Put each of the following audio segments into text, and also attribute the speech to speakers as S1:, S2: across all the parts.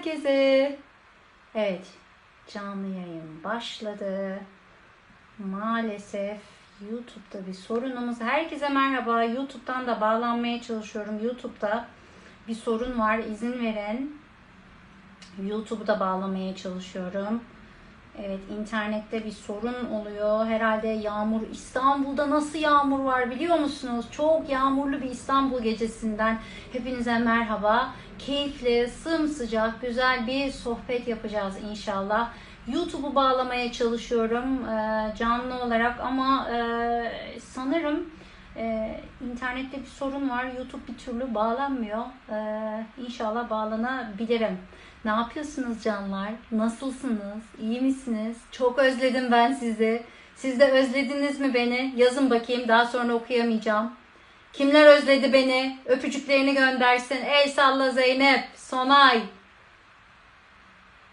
S1: herkese. Evet, canlı yayın başladı. Maalesef YouTube'da bir sorunumuz. Herkese merhaba. YouTube'dan da bağlanmaya çalışıyorum. YouTube'da bir sorun var. İzin verin. YouTube'u da bağlamaya çalışıyorum. Evet internette bir sorun oluyor. Herhalde yağmur İstanbul'da nasıl yağmur var biliyor musunuz? Çok yağmurlu bir İstanbul gecesinden hepinize merhaba. Keyifli, sımsıcak, güzel bir sohbet yapacağız inşallah. YouTube'u bağlamaya çalışıyorum e, canlı olarak ama e, sanırım e, internette bir sorun var. YouTube bir türlü bağlanmıyor. İnşallah bağlanabilirim. Ne yapıyorsunuz canlar? Nasılsınız? İyi misiniz? Çok özledim ben sizi. Siz de özlediniz mi beni? Yazın bakayım daha sonra okuyamayacağım. Kimler özledi beni? Öpücüklerini göndersin. El salla Zeynep, Sonay.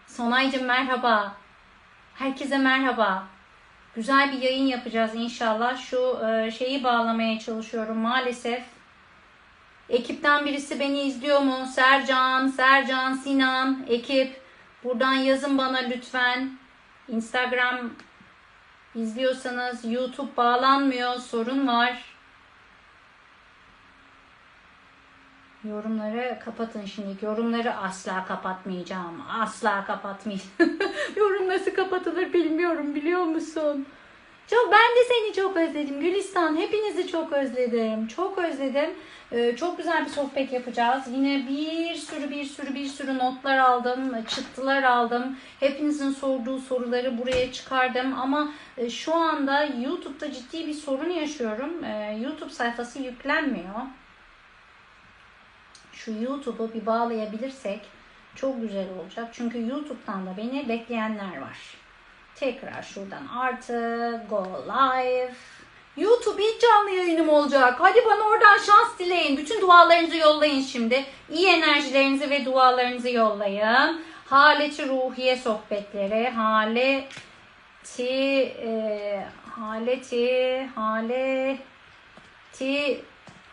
S1: Sonaycığım merhaba. Herkese merhaba. Güzel bir yayın yapacağız inşallah. Şu e, şeyi bağlamaya çalışıyorum maalesef. Ekipten birisi beni izliyor mu? Sercan, Sercan, Sinan, ekip. Buradan yazın bana lütfen. Instagram izliyorsanız YouTube bağlanmıyor. Sorun var. Yorumları kapatın şimdi. Yorumları asla kapatmayacağım. Asla kapatmayacağım. Yorum nasıl kapatılır bilmiyorum biliyor musun? Çok ben de seni çok özledim Gülistan. Hepinizi çok özledim. Çok özledim. Ee, çok güzel bir sohbet yapacağız. Yine bir sürü bir sürü bir sürü notlar aldım, çıktılar aldım. Hepinizin sorduğu soruları buraya çıkardım ama e, şu anda YouTube'da ciddi bir sorun yaşıyorum. Ee, YouTube sayfası yüklenmiyor. Şu YouTube'u bir bağlayabilirsek çok güzel olacak. Çünkü YouTube'dan da beni bekleyenler var. Tekrar şuradan artı go live. YouTube ilk canlı yayınım olacak. Hadi bana oradan şans dileyin. Bütün dualarınızı yollayın şimdi. İyi enerjilerinizi ve dualarınızı yollayın. Haleti ruhiye sohbetleri. Haleti e, haleti haleti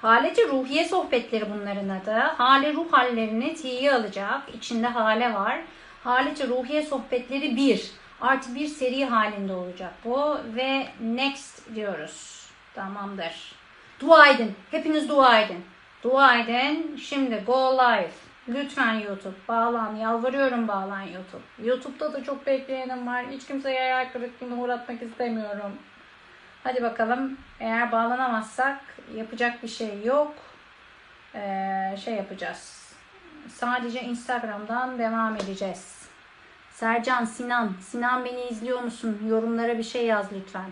S1: Haleti ruhiye sohbetleri bunların adı. Hale ruh hallerini tiye alacak. İçinde hale var. Haleti ruhiye sohbetleri 1 artı bir seri halinde olacak bu ve next diyoruz. Tamamdır. Dua edin. Hepiniz dua edin. Dua edin. Şimdi go live. Lütfen YouTube bağlan. Yalvarıyorum bağlan YouTube. YouTube'da da çok bekleyenim var. Hiç kimseye hayal kırıklığına uğratmak istemiyorum. Hadi bakalım. Eğer bağlanamazsak yapacak bir şey yok. Ee, şey yapacağız. Sadece Instagram'dan devam edeceğiz. Sercan, Sinan. Sinan beni izliyor musun? Yorumlara bir şey yaz lütfen.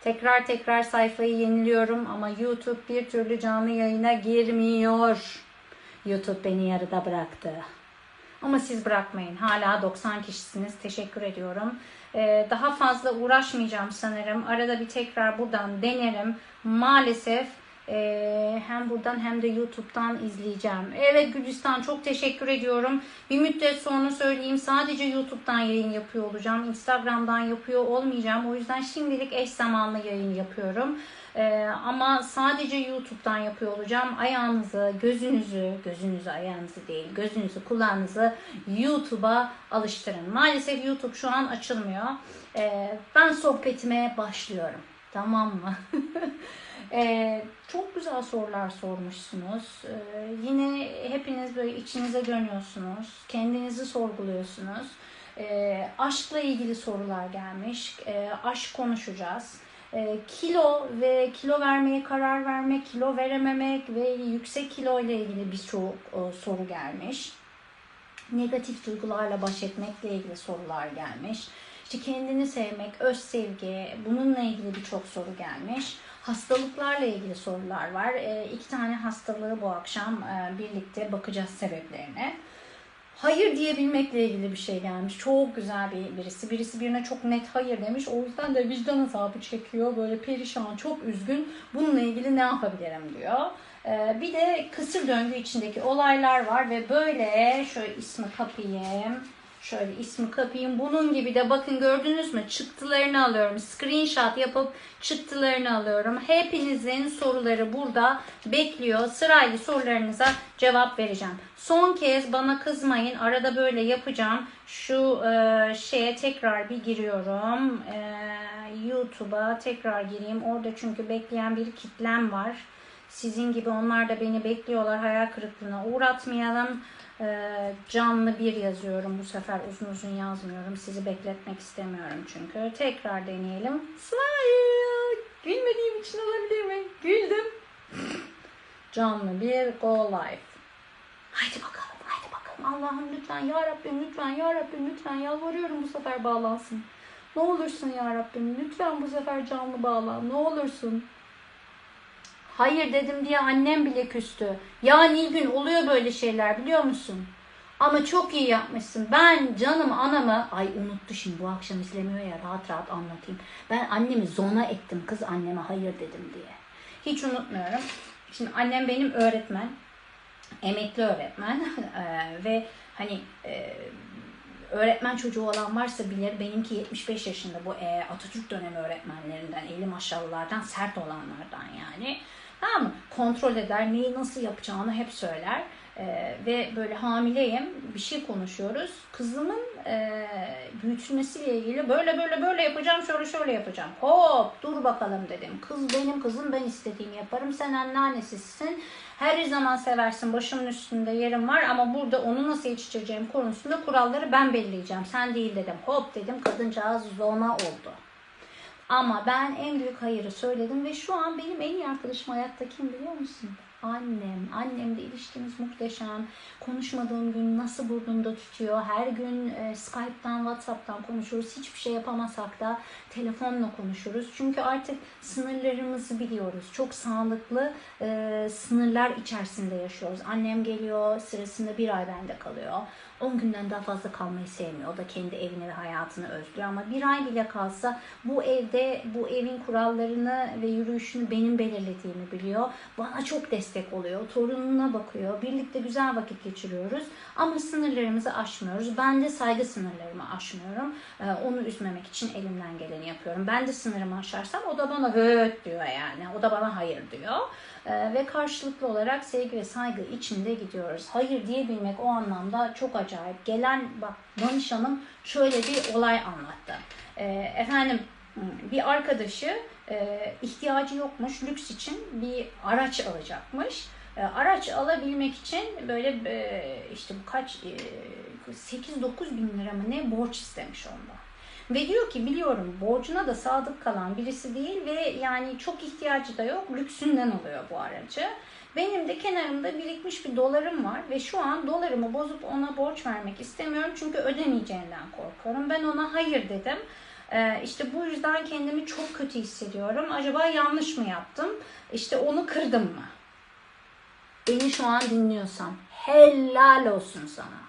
S1: Tekrar tekrar sayfayı yeniliyorum ama YouTube bir türlü canlı yayına girmiyor. YouTube beni yarıda bıraktı. Ama siz bırakmayın. Hala 90 kişisiniz. Teşekkür ediyorum. Ee, daha fazla uğraşmayacağım sanırım. Arada bir tekrar buradan denerim. Maalesef ee, hem buradan hem de YouTube'dan izleyeceğim. Evet Gülistan çok teşekkür ediyorum. Bir müddet sonra söyleyeyim sadece YouTube'dan yayın yapıyor olacağım. Instagram'dan yapıyor olmayacağım. O yüzden şimdilik eş zamanlı yayın yapıyorum. Ee, ama sadece YouTube'dan yapıyor olacağım. Ayağınızı, gözünüzü, gözünüzü, ayağınızı değil, gözünüzü, kulağınızı YouTube'a alıştırın. Maalesef YouTube şu an açılmıyor. Ee, ben sohbetime başlıyorum. Tamam mı? Ee, çok güzel sorular sormuşsunuz. Ee, yine hepiniz böyle içinize dönüyorsunuz. Kendinizi sorguluyorsunuz. Ee, aşkla ilgili sorular gelmiş. Ee, aşk konuşacağız. Ee, kilo ve kilo vermeye karar vermek, kilo verememek ve yüksek kilo ile ilgili birçok e, soru gelmiş. Negatif duygularla baş etmekle ilgili sorular gelmiş. İşte kendini sevmek, öz sevgi, bununla ilgili birçok soru gelmiş hastalıklarla ilgili sorular var. E, iki tane hastalığı bu akşam e, birlikte bakacağız sebeplerine. Hayır diyebilmekle ilgili bir şey gelmiş. Çok güzel bir birisi. Birisi birine çok net hayır demiş. O yüzden de vicdan azabı çekiyor. Böyle perişan, çok üzgün. Bununla ilgili ne yapabilirim diyor. Ee, bir de kısır döngü içindeki olaylar var ve böyle şöyle ismi kapayım. Şöyle ismi kapayım. Bunun gibi de bakın gördünüz mü? Çıktılarını alıyorum. Screenshot yapıp çıktılarını alıyorum. Hepinizin soruları burada bekliyor. Sırayla sorularınıza cevap vereceğim. Son kez bana kızmayın. Arada böyle yapacağım. Şu e, şeye tekrar bir giriyorum. E, YouTube'a tekrar gireyim. Orada çünkü bekleyen bir kitlem var. Sizin gibi onlar da beni bekliyorlar. Hayal kırıklığına uğratmayalım. Ee, canlı bir yazıyorum. Bu sefer uzun uzun yazmıyorum. Sizi bekletmek istemiyorum çünkü. Tekrar deneyelim. Smile. Gülmediğim için olabilir mi? Güldüm. Canlı bir go live. Haydi bakalım. Haydi bakalım. Allah'ım lütfen ya Rabbim lütfen ya Rabbim lütfen yalvarıyorum bu sefer bağlansın. Ne olursun ya Rabbim lütfen bu sefer canlı bağlan. Ne olursun. Hayır dedim diye annem bile küstü. Ya Nilgün oluyor böyle şeyler biliyor musun? Ama çok iyi yapmışsın. Ben canım anamı, ay unuttu şimdi bu akşam izlemiyor ya rahat rahat anlatayım. Ben annemi zona ettim kız anneme hayır dedim diye. Hiç unutmuyorum. Şimdi annem benim öğretmen. Emekli öğretmen. Eee, ve hani eee, öğretmen çocuğu olan varsa bilir benimki 75 yaşında bu e, Atatürk dönemi öğretmenlerinden, eli maşallahlardan sert olanlardan yani. Tamam mı? Kontrol eder, neyi nasıl yapacağını hep söyler. E, ve böyle hamileyim, bir şey konuşuyoruz. Kızımın e, büyütülmesiyle ilgili böyle böyle böyle yapacağım, şöyle şöyle yapacağım. Hop dur bakalım dedim. Kız benim kızım, ben istediğimi yaparım. Sen anneannesisin. Her zaman seversin, başımın üstünde yerim var ama burada onu nasıl yetiştireceğim konusunda kuralları ben belirleyeceğim. Sen değil dedim. Hop dedim, kadıncağız zona oldu. Ama ben en büyük hayırı söyledim ve şu an benim en iyi arkadaşım hayatta kim biliyor musun? Annem. Annemle ilişkimiz muhteşem. Konuşmadığım gün nasıl burnumda tutuyor. Her gün e, Skype'tan, WhatsApp'tan konuşuruz. Hiçbir şey yapamasak da telefonla konuşuruz. Çünkü artık sınırlarımızı biliyoruz. Çok sağlıklı e, sınırlar içerisinde yaşıyoruz. Annem geliyor, sırasında bir ay bende kalıyor. 10 günden daha fazla kalmayı sevmiyor. O da kendi evini ve hayatını özlüyor ama bir ay bile kalsa bu evde bu evin kurallarını ve yürüyüşünü benim belirlediğimi biliyor. Bana çok destek oluyor. Torununa bakıyor. Birlikte güzel vakit geçiriyoruz. Ama sınırlarımızı aşmıyoruz. Ben de saygı sınırlarımı aşmıyorum. Ee, onu üzmemek için elimden geleni yapıyorum. Ben de sınırımı aşarsam o da bana höt diyor yani. O da bana hayır diyor. Ee, ve karşılıklı olarak sevgi ve saygı içinde gidiyoruz. Hayır diyebilmek o anlamda çok acayip. Gelen bak danışanım şöyle bir olay anlattı. Ee, efendim bir arkadaşı e, ihtiyacı yokmuş lüks için bir araç alacakmış. E, araç alabilmek için böyle e, işte kaç e, 8-9 bin lira mı ne borç istemiş ondan. Ve diyor ki biliyorum borcuna da sadık kalan birisi değil ve yani çok ihtiyacı da yok. Lüksünden alıyor bu aracı. Benim de kenarımda birikmiş bir dolarım var ve şu an dolarımı bozup ona borç vermek istemiyorum çünkü ödemeyeceğinden korkuyorum. Ben ona hayır dedim. Ee, işte bu yüzden kendimi çok kötü hissediyorum. Acaba yanlış mı yaptım? İşte onu kırdım mı? Beni şu an dinliyorsan helal olsun sana.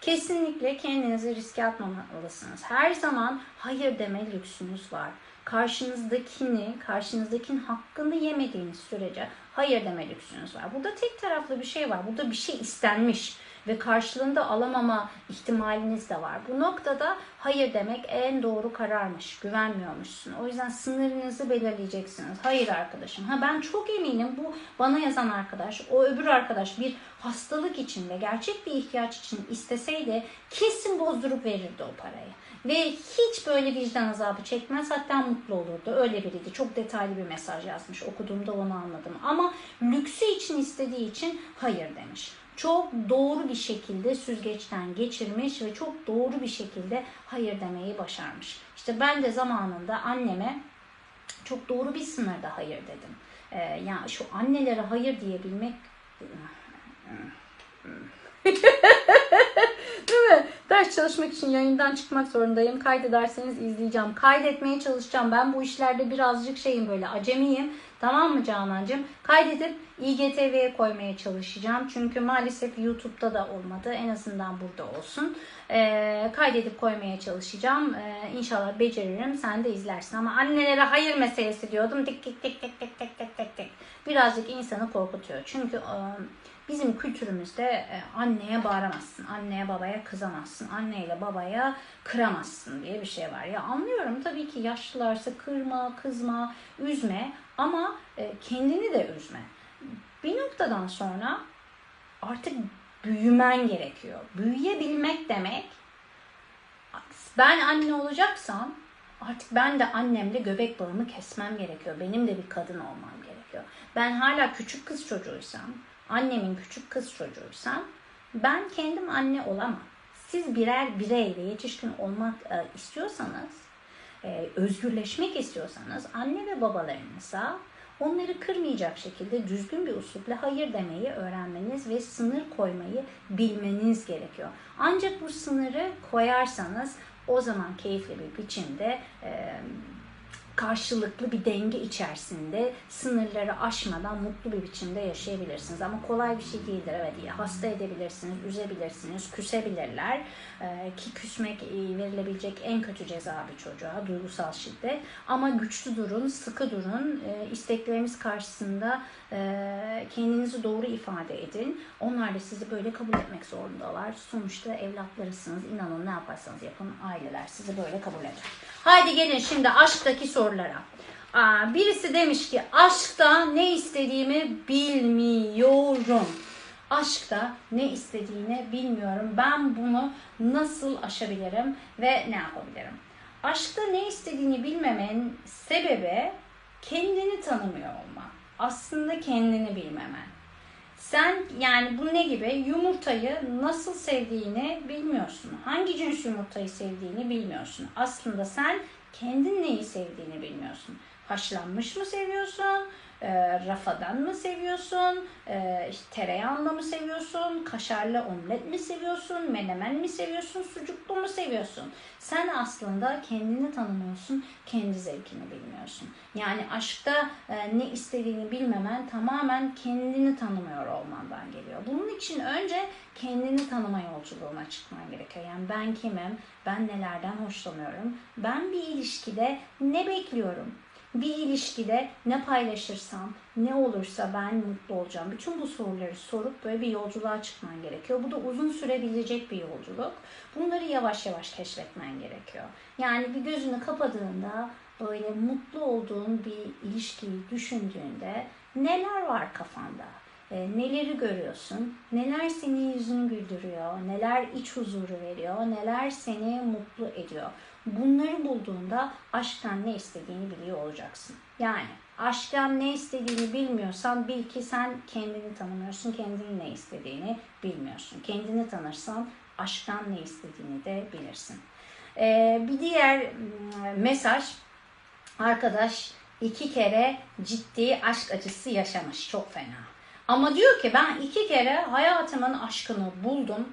S1: Kesinlikle kendinizi riske atmamalısınız. Her zaman hayır deme lüksünüz var. Karşınızdakini, karşınızdakinin hakkını yemediğiniz sürece hayır deme lüksünüz var. Burada tek taraflı bir şey var. Burada bir şey istenmiş ve karşılığında alamama ihtimaliniz de var. Bu noktada hayır demek en doğru kararmış. Güvenmiyormuşsun. O yüzden sınırınızı belirleyeceksiniz. Hayır arkadaşım. Ha ben çok eminim bu bana yazan arkadaş, o öbür arkadaş bir hastalık için ve gerçek bir ihtiyaç için isteseydi kesin bozdurup verirdi o parayı. Ve hiç böyle vicdan azabı çekmez hatta mutlu olurdu. Öyle biriydi. Çok detaylı bir mesaj yazmış. Okuduğumda onu anladım. Ama lüksü için istediği için hayır demiş çok doğru bir şekilde süzgeçten geçirmiş ve çok doğru bir şekilde hayır demeyi başarmış. İşte ben de zamanında anneme çok doğru bir sınırda hayır dedim. Ee, yani şu annelere hayır diyebilmek Değil mi? Ders çalışmak için yayından çıkmak zorundayım. Kaydederseniz izleyeceğim. Kaydetmeye çalışacağım. Ben bu işlerde birazcık şeyim böyle acemiyim. Tamam mı Canancığım? Kaydedip IGTV'ye koymaya çalışacağım. Çünkü maalesef YouTube'da da olmadı. En azından burada olsun. Ee, kaydedip koymaya çalışacağım. Ee, inşallah beceririm. Sen de izlersin. Ama annelere hayır meselesi diyordum. Dik dik dik dik dik dik dik dik. Birazcık insanı korkutuyor. Çünkü... E, bizim kültürümüzde e, anneye bağıramazsın. Anneye babaya kızamazsın. Anneyle babaya kıramazsın diye bir şey var. Ya anlıyorum tabii ki yaşlılarsa kırma, kızma, üzme ama e, kendini de üzme. Bir noktadan sonra artık büyümen gerekiyor. Büyüyebilmek demek ben anne olacaksam artık ben de annemle göbek bağımı kesmem gerekiyor. Benim de bir kadın olmam gerekiyor. Ben hala küçük kız çocuğuysam, annemin küçük kız çocuğuysam ben kendim anne olamam. Siz birer birey ve yetişkin olmak e, istiyorsanız, e, özgürleşmek istiyorsanız anne ve babalarınıza onları kırmayacak şekilde düzgün bir usulle hayır demeyi öğrenmeniz ve sınır koymayı bilmeniz gerekiyor. Ancak bu sınırı koyarsanız o zaman keyifli bir biçimde e, karşılıklı bir denge içerisinde sınırları aşmadan mutlu bir biçimde yaşayabilirsiniz. Ama kolay bir şey değildir. Evet hasta edebilirsiniz, üzebilirsiniz, küsebilirler. Ee, ki küsmek e, verilebilecek en kötü ceza bir çocuğa, duygusal şiddet. Ama güçlü durun, sıkı durun. E, istekleriniz karşısında kendinizi doğru ifade edin. Onlar da sizi böyle kabul etmek zorundalar. Sonuçta evlatlarısınız. İnanın ne yaparsanız yapın aileler sizi böyle kabul eder. Haydi gelin şimdi aşktaki sorulara. Birisi demiş ki aşkta ne istediğimi bilmiyorum. Aşkta ne istediğini bilmiyorum. Ben bunu nasıl aşabilirim ve ne yapabilirim? Aşkta ne istediğini bilmemenin sebebi kendini tanımıyor olman. Aslında kendini bilmemen. Sen yani bu ne gibi yumurtayı nasıl sevdiğini bilmiyorsun. Hangi cins yumurtayı sevdiğini bilmiyorsun. Aslında sen kendin neyi sevdiğini bilmiyorsun. Haşlanmış mı seviyorsun? E, rafadan mı seviyorsun? E, işte tereyağında mı seviyorsun? Kaşarlı omlet mi seviyorsun? Menemen mi seviyorsun? Sucuklu mu seviyorsun? Sen aslında kendini tanımıyorsun, kendi zevkini bilmiyorsun. Yani aşkta e, ne istediğini bilmemen tamamen kendini tanımıyor olmandan geliyor. Bunun için önce kendini tanıma yolculuğuna çıkman gerekiyor. Yani ben kimim? Ben nelerden hoşlanıyorum? Ben bir ilişkide ne bekliyorum? Bir ilişkide ne paylaşırsam, ne olursa ben mutlu olacağım. Bütün bu soruları sorup böyle bir yolculuğa çıkman gerekiyor. Bu da uzun sürebilecek bir yolculuk. Bunları yavaş yavaş keşfetmen gerekiyor. Yani bir gözünü kapadığında böyle mutlu olduğun bir ilişkiyi düşündüğünde neler var kafanda? E, neleri görüyorsun? Neler senin yüzünü güldürüyor? Neler iç huzuru veriyor? Neler seni mutlu ediyor? Bunları bulduğunda aşktan ne istediğini biliyor olacaksın. Yani aşktan ne istediğini bilmiyorsan bil ki sen kendini tanımıyorsun, kendinin ne istediğini bilmiyorsun. Kendini tanırsan aşktan ne istediğini de bilirsin. Ee, bir diğer mesaj arkadaş iki kere ciddi aşk acısı yaşamış. Çok fena. Ama diyor ki ben iki kere hayatımın aşkını buldum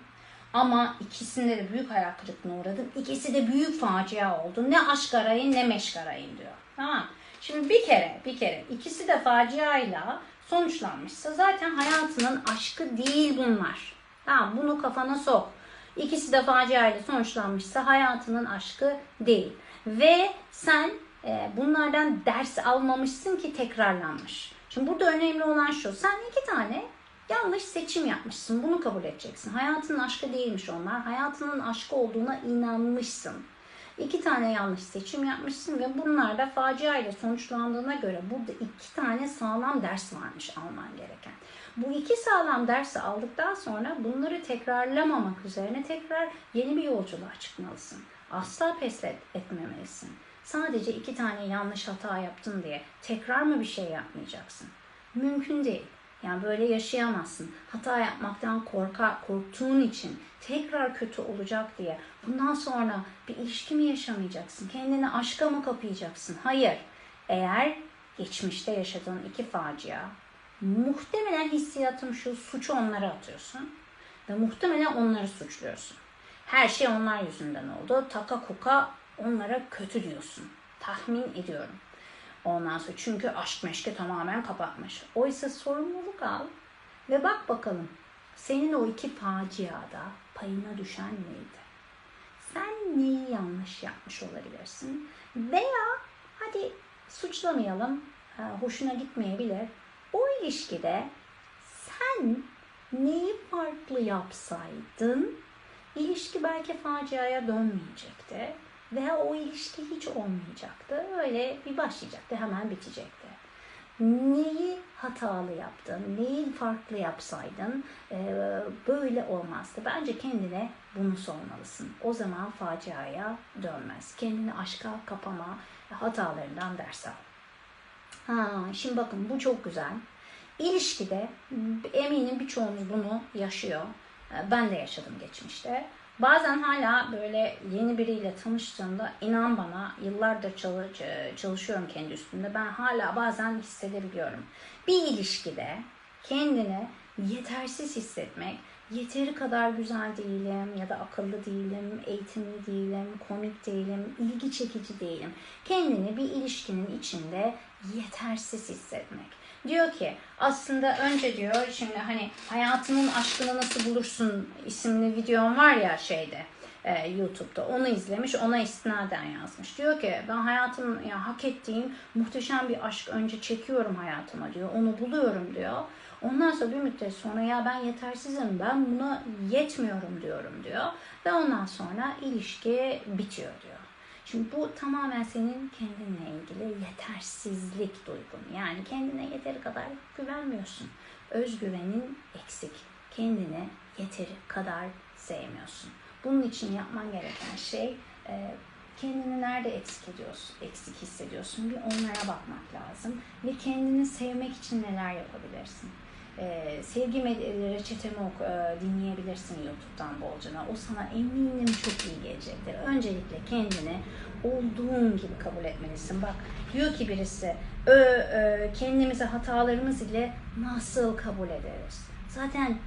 S1: ama ikisinde de büyük hayal kırıklığına uğradım. İkisi de büyük facia oldu. Ne aşk arayın ne meşk arayın diyor. Tamam Şimdi bir kere bir kere ikisi de faciayla sonuçlanmışsa zaten hayatının aşkı değil bunlar. Tamam bunu kafana sok. İkisi de faciayla sonuçlanmışsa hayatının aşkı değil. Ve sen e, bunlardan ders almamışsın ki tekrarlanmış. Şimdi burada önemli olan şu. Sen iki tane yanlış seçim yapmışsın. Bunu kabul edeceksin. Hayatının aşkı değilmiş onlar. Hayatının aşkı olduğuna inanmışsın. İki tane yanlış seçim yapmışsın ve bunlar da facia ile sonuçlandığına göre burada iki tane sağlam ders varmış alman gereken. Bu iki sağlam dersi aldıktan sonra bunları tekrarlamamak üzerine tekrar yeni bir yolculuğa çıkmalısın. Asla pes etmemelisin. Sadece iki tane yanlış hata yaptın diye tekrar mı bir şey yapmayacaksın? Mümkün değil. Yani böyle yaşayamazsın. Hata yapmaktan korka, korktuğun için tekrar kötü olacak diye bundan sonra bir ilişki mi yaşamayacaksın? Kendini aşka mı kapayacaksın? Hayır. Eğer geçmişte yaşadığın iki facia muhtemelen hissiyatım şu suçu onlara atıyorsun ve muhtemelen onları suçluyorsun. Her şey onlar yüzünden oldu. Taka kuka onlara kötü diyorsun. Tahmin ediyorum. Ondan sonra çünkü aşk meşke tamamen kapatmış. Oysa sorumluluk al ve bak bakalım senin o iki faciada payına düşen neydi? Sen neyi yanlış yapmış olabilirsin? Veya hadi suçlamayalım, hoşuna gitmeyebilir. O ilişkide sen neyi farklı yapsaydın ilişki belki faciaya dönmeyecekti veya o ilişki hiç olmayacaktı. Öyle bir başlayacaktı, hemen bitecekti. Neyi hatalı yaptın, neyi farklı yapsaydın e, böyle olmazdı. Bence kendine bunu sormalısın. O zaman faciaya dönmez. Kendini aşka kapama, hatalarından ders al. Ha, şimdi bakın bu çok güzel. İlişkide eminim birçoğunuz bunu yaşıyor. E, Ben de yaşadım geçmişte. Bazen hala böyle yeni biriyle tanıştığımda inan bana yıllardır çalış, çalışıyorum kendi üstümde. Ben hala bazen hissedebiliyorum. Bir ilişkide kendini yetersiz hissetmek, yeteri kadar güzel değilim ya da akıllı değilim, eğitimli değilim, komik değilim, ilgi çekici değilim. Kendini bir ilişkinin içinde yetersiz hissetmek. Diyor ki aslında önce diyor şimdi hani hayatının aşkını nasıl bulursun isimli videom var ya şeyde e, YouTube'da onu izlemiş ona istinaden yazmış. Diyor ki ben hayatım ya hak ettiğim muhteşem bir aşk önce çekiyorum hayatıma diyor. Onu buluyorum diyor. Ondan sonra bir müddet sonra ya ben yetersizim ben buna yetmiyorum diyorum diyor. Ve ondan sonra ilişki bitiyor diyor. Şimdi bu tamamen senin kendinle ilgili yetersizlik duygun. Yani kendine yeteri kadar güvenmiyorsun. Özgüvenin eksik. Kendine yeteri kadar sevmiyorsun. Bunun için yapman gereken şey e, kendini nerede eksik ediyorsun, eksik hissediyorsun bir onlara bakmak lazım. Ve kendini sevmek için neler yapabilirsin? Ee, sevgi reçetemi oku, e, dinleyebilirsin YouTube'dan bolcana. O sana eminim çok iyi gelecektir. Öncelikle kendini olduğun gibi kabul etmelisin. Bak diyor ki birisi ö, ö, kendimizi hatalarımız ile nasıl kabul ederiz? Zaten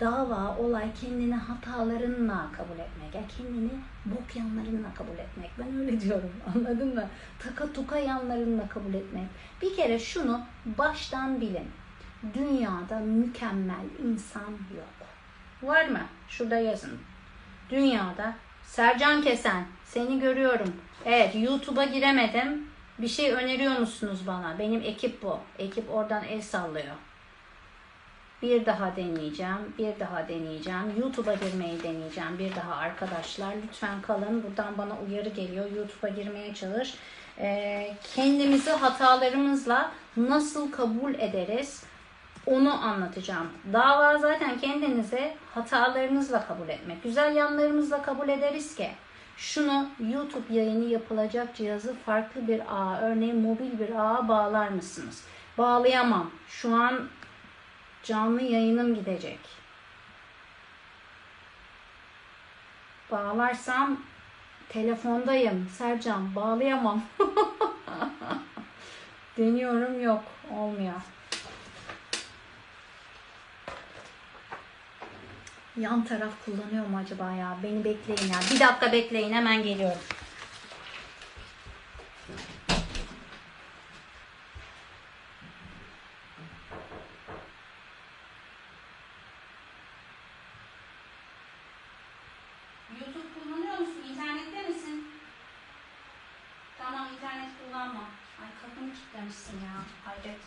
S1: dava, olay kendini hatalarınla kabul etmek. Yani kendini bok yanlarınla kabul etmek. Ben öyle diyorum anladın mı? Taka tuka yanlarınla kabul etmek. Bir kere şunu baştan bilin. Dünyada mükemmel insan yok. Var mı? Şurada yazın. Dünyada Sercan Kesen seni görüyorum. Evet YouTube'a giremedim. Bir şey öneriyor musunuz bana? Benim ekip bu. Ekip oradan el sallıyor. Bir daha deneyeceğim. Bir daha deneyeceğim. YouTube'a girmeyi deneyeceğim. Bir daha arkadaşlar. Lütfen kalın. Buradan bana uyarı geliyor. YouTube'a girmeye çalış. Ee, kendimizi hatalarımızla nasıl kabul ederiz? Onu anlatacağım. Dava zaten kendinizi hatalarınızla kabul etmek. Güzel yanlarımızla kabul ederiz ki şunu YouTube yayını yapılacak cihazı farklı bir ağ, örneğin mobil bir ağa bağlar mısınız? Bağlayamam. Şu an canlı yayınım gidecek. Bağlarsam telefondayım. Sercan bağlayamam. Deniyorum yok. Olmuyor. Yan taraf kullanıyor mu acaba ya? Beni bekleyin ya. Bir dakika bekleyin hemen geliyorum. YouTube kullanıyor musun? İnternette misin? Tamam internet kullanma. Ay kapını kilitlemişsin ya. Hayret.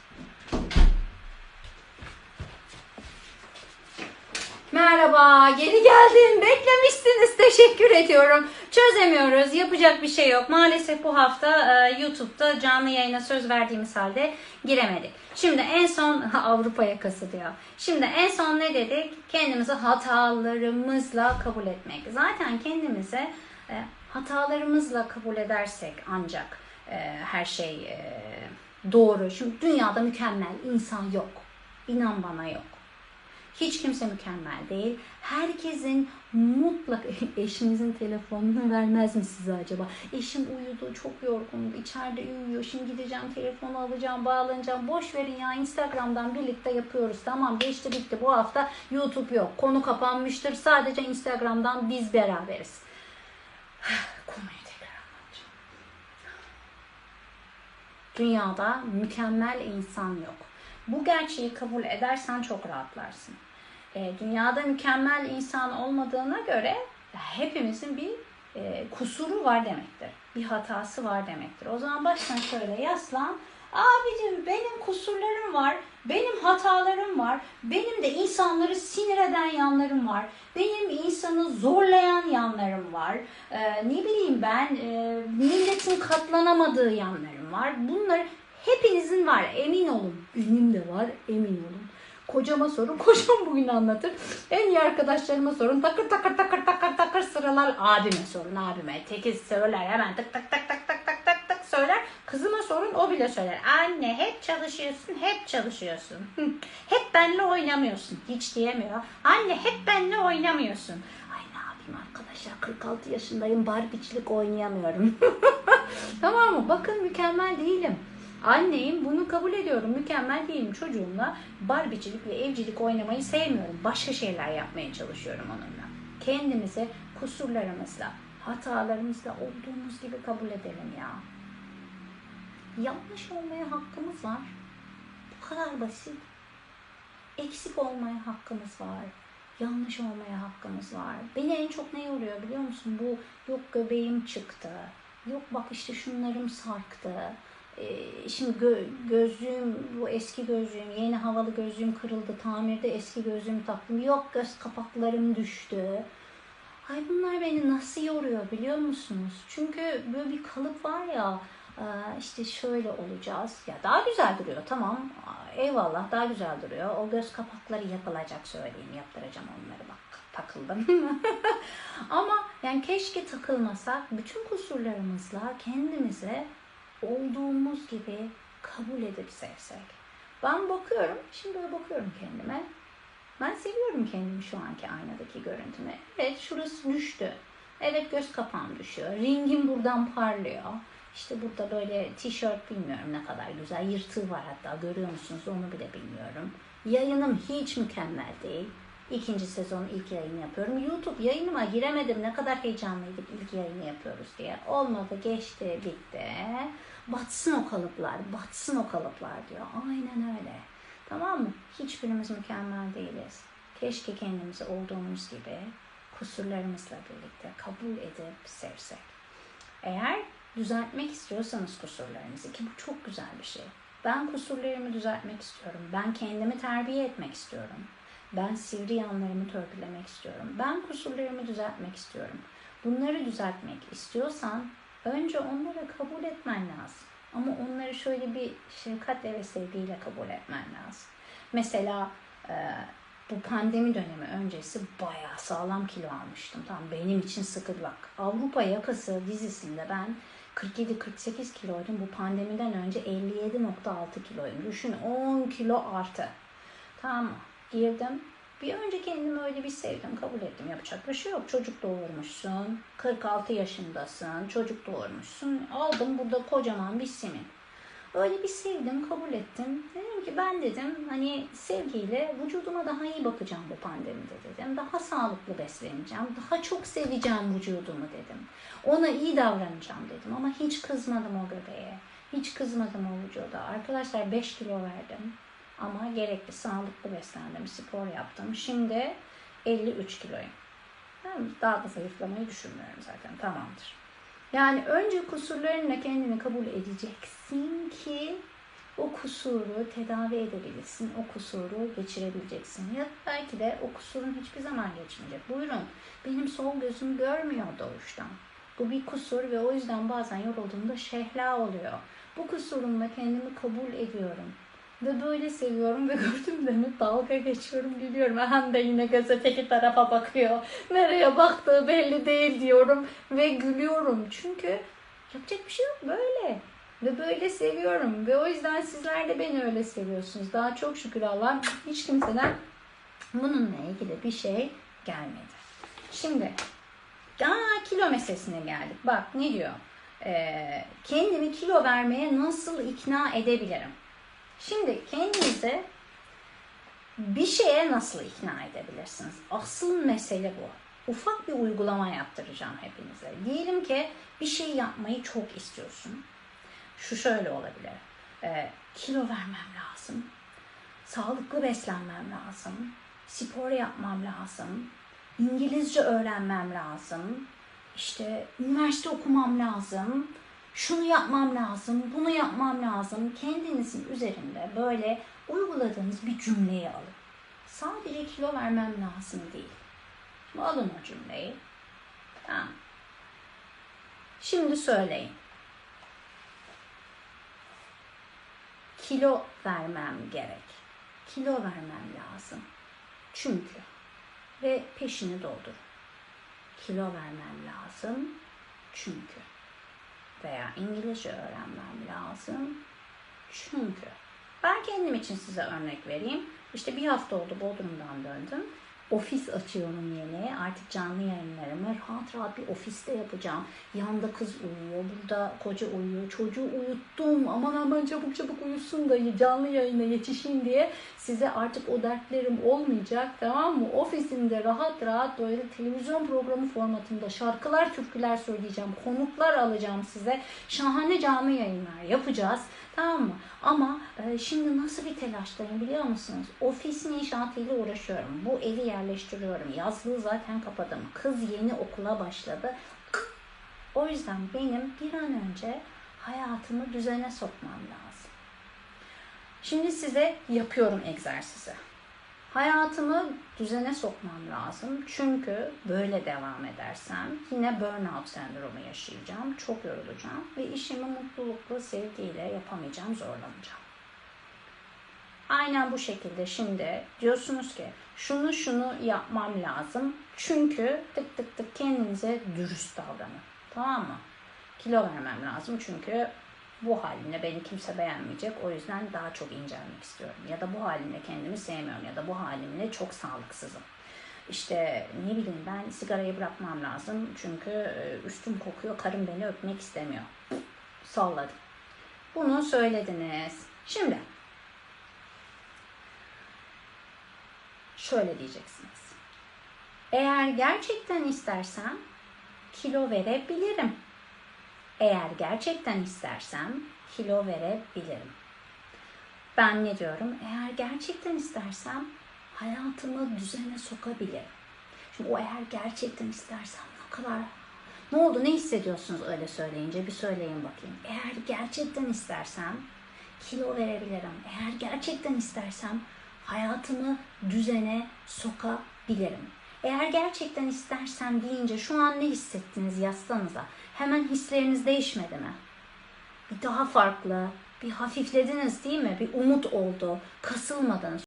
S1: Merhaba, geri geldim. Beklemişsiniz. Teşekkür ediyorum. Çözemiyoruz. Yapacak bir şey yok. Maalesef bu hafta e, YouTube'da canlı yayına söz verdiğimiz halde giremedik. Şimdi en son Avrupa yakası diyor. Şimdi en son ne dedik? Kendimizi hatalarımızla kabul etmek. Zaten kendimizi e, hatalarımızla kabul edersek ancak e, her şey e, doğru. Şimdi dünyada mükemmel insan yok. İnan bana yok. Hiç kimse mükemmel değil. Herkesin mutlaka eşinizin telefonunu vermez mi size acaba? Eşim uyudu, çok yorgundu, içeride uyuyor. Şimdi gideceğim, telefonu alacağım, bağlanacağım. Boş verin ya Instagram'dan birlikte yapıyoruz. Tamam geçti bitti bu hafta YouTube yok. Konu kapanmıştır. Sadece Instagram'dan biz beraberiz. Konuyu tekrar anlatacağım. Dünyada mükemmel insan yok. Bu gerçeği kabul edersen çok rahatlarsın. E, dünyada mükemmel insan olmadığına göre hepimizin bir e, kusuru var demektir. Bir hatası var demektir. O zaman baştan şöyle yaslan. Abicim benim kusurlarım var. Benim hatalarım var. Benim de insanları sinir eden yanlarım var. Benim insanı zorlayan yanlarım var. Ee, ne bileyim ben e, milletin katlanamadığı yanlarım var. Bunlar hepinizin var. Emin olun. Benim de var. Emin olun. Kocama sorun. Kocam bugün anlatır. En iyi arkadaşlarıma sorun. Takır takır takır takır takır sıralar. Abime sorun abime. Tekiz söyler hemen tık tak tak tak tak tak tak tak söyler. Kızıma sorun o bile söyler. Anne hep çalışıyorsun, hep çalışıyorsun. hep benle oynamıyorsun. Hiç diyemiyor. Anne hep benle oynamıyorsun. Ay ne yapayım arkadaşlar 46 yaşındayım barbiçlik oynayamıyorum. tamam mı? Bakın mükemmel değilim. Anneyim bunu kabul ediyorum. Mükemmel değilim. Çocuğumla barbicilik ve evcilik oynamayı sevmiyorum. Başka şeyler yapmaya çalışıyorum onunla. Kendimizi kusurlarımızla, hatalarımızla olduğumuz gibi kabul edelim ya. Yanlış olmaya hakkımız var. Bu kadar basit. Eksik olmaya hakkımız var. Yanlış olmaya hakkımız var. Beni en çok ne yoruyor biliyor musun? Bu yok göbeğim çıktı. Yok bak işte şunlarım sarktı. Ee, şimdi gö- gözlüğüm, bu eski gözlüğüm, yeni havalı gözlüğüm kırıldı. Tamirde eski gözlüğümü taktım. Yok göz kapaklarım düştü. Ay bunlar beni nasıl yoruyor biliyor musunuz? Çünkü böyle bir kalıp var ya e, işte şöyle olacağız. Ya daha güzel duruyor tamam eyvallah daha güzel duruyor. O göz kapakları yapılacak söyleyeyim yaptıracağım onları bak takıldım. Ama yani keşke takılmasak bütün kusurlarımızla kendimize olduğumuz gibi kabul edip sevsek. Ben bakıyorum, şimdi böyle bakıyorum kendime. Ben seviyorum kendimi şu anki aynadaki görüntümü. Evet şurası düştü. Evet göz kapağım düşüyor. Ringim buradan parlıyor. İşte burada böyle tişört bilmiyorum ne kadar güzel. Yırtığı var hatta görüyor musunuz onu bile bilmiyorum. Yayınım hiç mükemmel değil. İkinci sezon ilk yayını yapıyorum. YouTube yayınıma giremedim. Ne kadar heyecanlıydık ilk yayını yapıyoruz diye. Olmadı, geçti, bitti. Batsın o kalıplar, batsın o kalıplar diyor. Aynen öyle. Tamam mı? Hiçbirimiz mükemmel değiliz. Keşke kendimizi olduğumuz gibi kusurlarımızla birlikte kabul edip sevsek. Eğer düzeltmek istiyorsanız kusurlarınızı ki bu çok güzel bir şey. Ben kusurlarımı düzeltmek istiyorum. Ben kendimi terbiye etmek istiyorum. Ben sivri yanlarımı törpülemek istiyorum. Ben kusurlarımı düzeltmek istiyorum. Bunları düzeltmek istiyorsan önce onları kabul etmen lazım. Ama onları şöyle bir şefkatle ve sevgiyle kabul etmen lazım. Mesela e, bu pandemi dönemi öncesi bayağı sağlam kilo almıştım. Tamam benim için sıkı bak. Avrupa Yakası dizisinde ben 47-48 kiloydum. Bu pandemiden önce 57.6 kiloyum. Düşün 10 kilo artı. Tamam? Girdim. Bir önce kendimi öyle bir sevdim, kabul ettim. Yapacak bir şey yok. Çocuk doğurmuşsun, 46 yaşındasın, çocuk doğurmuşsun. Aldım burada kocaman bir simit. Öyle bir sevdim, kabul ettim. Dedim ki ben dedim hani sevgiyle vücuduma daha iyi bakacağım bu pandemide dedim. Daha sağlıklı besleneceğim, daha çok seveceğim vücudumu dedim. Ona iyi davranacağım dedim ama hiç kızmadım o göbeğe. Hiç kızmadım o vücuda. Arkadaşlar 5 kilo verdim. Ama gerekli sağlıklı beslendim, spor yaptım. Şimdi 53 kiloyum. Daha da zayıflamayı düşünmüyorum zaten. Tamamdır. Yani önce kusurlarınla kendini kabul edeceksin ki o kusuru tedavi edebilirsin. O kusuru geçirebileceksin. Ya belki de o kusurun hiçbir zaman geçmeyecek. Buyurun benim sol gözüm görmüyor doğuştan. Bu bir kusur ve o yüzden bazen yorulduğumda şehla oluyor. Bu kusurumla kendimi kabul ediyorum. Ve böyle seviyorum ve gördüğümde mi dalga geçiyorum gülüyorum. Hem de yine gazeteki tarafa bakıyor. Nereye baktığı belli değil diyorum ve gülüyorum. Çünkü yapacak bir şey yok böyle. Ve böyle seviyorum. Ve o yüzden sizler de beni öyle seviyorsunuz. Daha çok şükür Allah hiç kimseden bununla ilgili bir şey gelmedi. Şimdi aa, kilo meselesine geldik. Bak ne diyor? Ee, kendimi kilo vermeye nasıl ikna edebilirim? Şimdi kendinize bir şeye nasıl ikna edebilirsiniz? Asıl mesele bu. Ufak bir uygulama yaptıracağım hepinize. Diyelim ki bir şey yapmayı çok istiyorsun. Şu şöyle olabilir. e, kilo vermem lazım. Sağlıklı beslenmem lazım. Spor yapmam lazım. İngilizce öğrenmem lazım. İşte üniversite okumam lazım. Şunu yapmam lazım, bunu yapmam lazım. Kendinizin üzerinde böyle uyguladığınız bir cümleyi alın. Sadece kilo vermem lazım değil. Şimdi alın o cümleyi. Tamam. Şimdi söyleyin. Kilo vermem gerek. Kilo vermem lazım. Çünkü ve peşini doldurun. Kilo vermem lazım. Çünkü veya İngilizce öğrenmem lazım. Çünkü ben kendim için size örnek vereyim. İşte bir hafta oldu Bodrum'dan döndüm. Ofis açıyorum yeni. Artık canlı yayınlarımı rahat rahat bir ofiste yapacağım. Yanda kız uyuyor, burada koca uyuyor. Çocuğu uyuttum. Aman aman çabuk çabuk uyusun da canlı yayına yetişeyim diye size artık o dertlerim olmayacak. Tamam mı? Ofisimde rahat rahat böyle televizyon programı formatında şarkılar, türküler söyleyeceğim. Konuklar alacağım size. Şahane canlı yayınlar yapacağız. Tamam mı? Ama e, şimdi nasıl bir telaştayım biliyor musunuz? Ofis inşaatıyla uğraşıyorum. Bu evi yerleştiriyorum. Yazlığı zaten kapadım. Kız yeni okula başladı. O yüzden benim bir an önce hayatımı düzene sokmam lazım. Şimdi size yapıyorum egzersizi. Hayatımı düzene sokmam lazım. Çünkü böyle devam edersem yine burnout sendromu yaşayacağım. Çok yorulacağım ve işimi mutlulukla, sevgiyle yapamayacağım, zorlanacağım. Aynen bu şekilde şimdi diyorsunuz ki şunu şunu yapmam lazım. Çünkü tık tık tık kendinize dürüst davranın. Tamam mı? Kilo vermem lazım çünkü bu halimle beni kimse beğenmeyecek. O yüzden daha çok incelmek istiyorum. Ya da bu halimle kendimi sevmiyorum. Ya da bu halimle çok sağlıksızım. İşte ne bileyim ben sigarayı bırakmam lazım. Çünkü e, üstüm kokuyor. Karım beni öpmek istemiyor. Salladım. Bunu söylediniz. Şimdi şöyle diyeceksiniz. Eğer gerçekten istersem kilo verebilirim. Eğer gerçekten istersem kilo verebilirim. Ben ne diyorum? Eğer gerçekten istersem hayatımı düzene sokabilirim. Şimdi o eğer gerçekten istersem ne kadar ne oldu? Ne hissediyorsunuz öyle söyleyince? Bir söyleyin bakayım. Eğer gerçekten istersem kilo verebilirim. Eğer gerçekten istersem hayatımı düzene sokabilirim. Eğer gerçekten istersem deyince şu an ne hissettiniz yazsanıza. Hemen hisleriniz değişmedi mi? Bir daha farklı, bir hafiflediniz değil mi? Bir umut oldu, kasılmadınız.